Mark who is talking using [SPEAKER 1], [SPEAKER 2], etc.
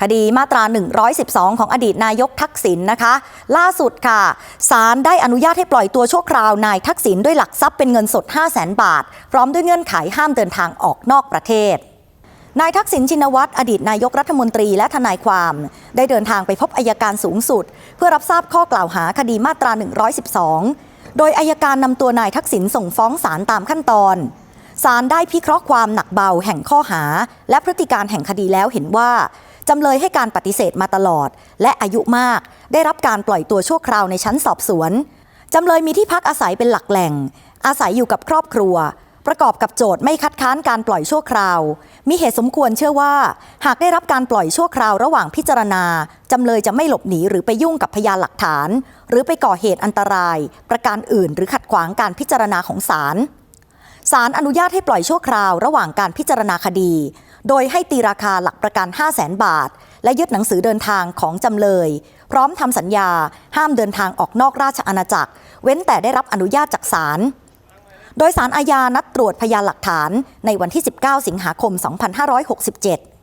[SPEAKER 1] คดีมาตรา 112 ของอดีตนายกทักษิณนะคะ ล่าสุดค่ะศาลได้อนุญาตให้ปล่อยตัวชั่วคราวนายทักษิณด้วยหลักทรัพย์เป็นเงินสด 5 0 0 0 0 0บาท พร้อมด้วยเงื่อนไขห้ามเดินทางออกนอกประเทศนายทักษิณชินวัตรอดีตนายกรัฐมนตรีและทนายความ ได้เดินทางไปพบอายการสูงสุด เพื่อรับทราบข้อกล่าวหาคดีมาตรา 112 โดยอายการนำตัวนายทักษิณส่งฟ้องศาลตามขั้นตอนศาลได้พิเคราะห์ความหนักเบาแห่งข้อหา และพฤติการแห่งคดีแล้วเห็นว่า จำเลยให้การปฏิเสธมาตลอด และอายุมาก ได้รับการปล่อยตัวชั่วคราวในชั้นสอบสวน จำเลยมีที่พักอาศัยเป็นหลักแหล่ง อาศัยอยู่กับครอบครัว ประกอบกับโจทย์ไม่คัดค้านการปล่อยชั่วคราว มีเหตุสมควรเชื่อว่า หากได้รับการปล่อยชั่วคราวระหว่างพิจารณา จำเลยจะไม่หลบหนีหรือไปยุ่งกับพยานหลักฐาน หรือไปก่อเหตุอันตราย ประการอื่น หรือขัดขวางการพิจารณาของศาลศาลอนุญาตให้ปล่อยชั่วคราวระหว่างการพิจารณาคดี โดยให้ตีราคาหลักประกัน 5 0 0แสนบาท และยึดหนังสือเดินทางของจำเลย พร้อมทำสัญญา ห้ามเดินทางออกนอกราชอาณาจักร เว้นแต่ได้รับอนุญาตจากศาลโดยสารอาญานัดตรวจพยานหลักฐานในวันที่ 19 สิงหาคม 2567